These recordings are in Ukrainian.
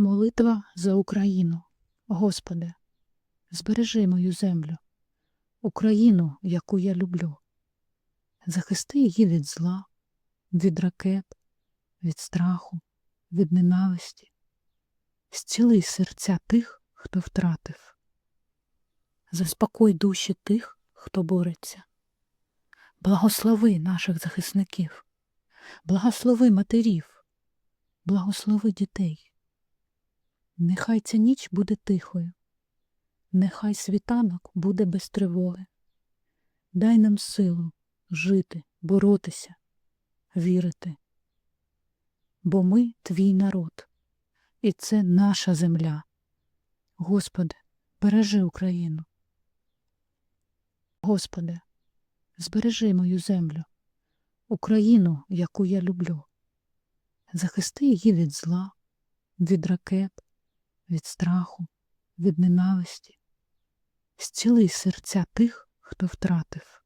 Молитва за Україну. Господи, збережи мою землю, Україну, яку я люблю. Захисти її від зла, від ракет, від страху, від ненависті. Зціли серця тих, хто втратив. Заспокой душі тих, хто бореться. Благослови наших захисників, благослови матерів, благослови дітей. Нехай ця ніч буде тихою, нехай світанок буде без тривоги. Дай нам силу жити, боротися, вірити. Бо ми твій народ, і це наша земля. Господи, бережи Україну. Господи, збережи мою землю, Україну, яку я люблю. Захисти її від зла, від ракет, від страху, від ненависті. Зціли серця тих, хто втратив.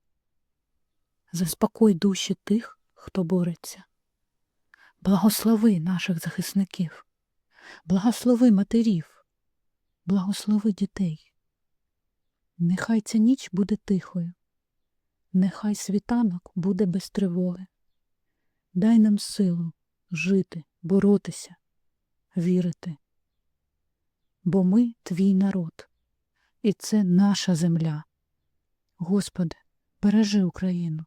Заспокой душі тих, хто бореться. Благослови наших захисників, благослови матерів, благослови дітей. Нехай ця ніч буде тихою, нехай світанок буде без тривоги. Дай нам силу жити, боротися, вірити. Бо ми твій народ, і це наша земля. Господи, бережи Україну.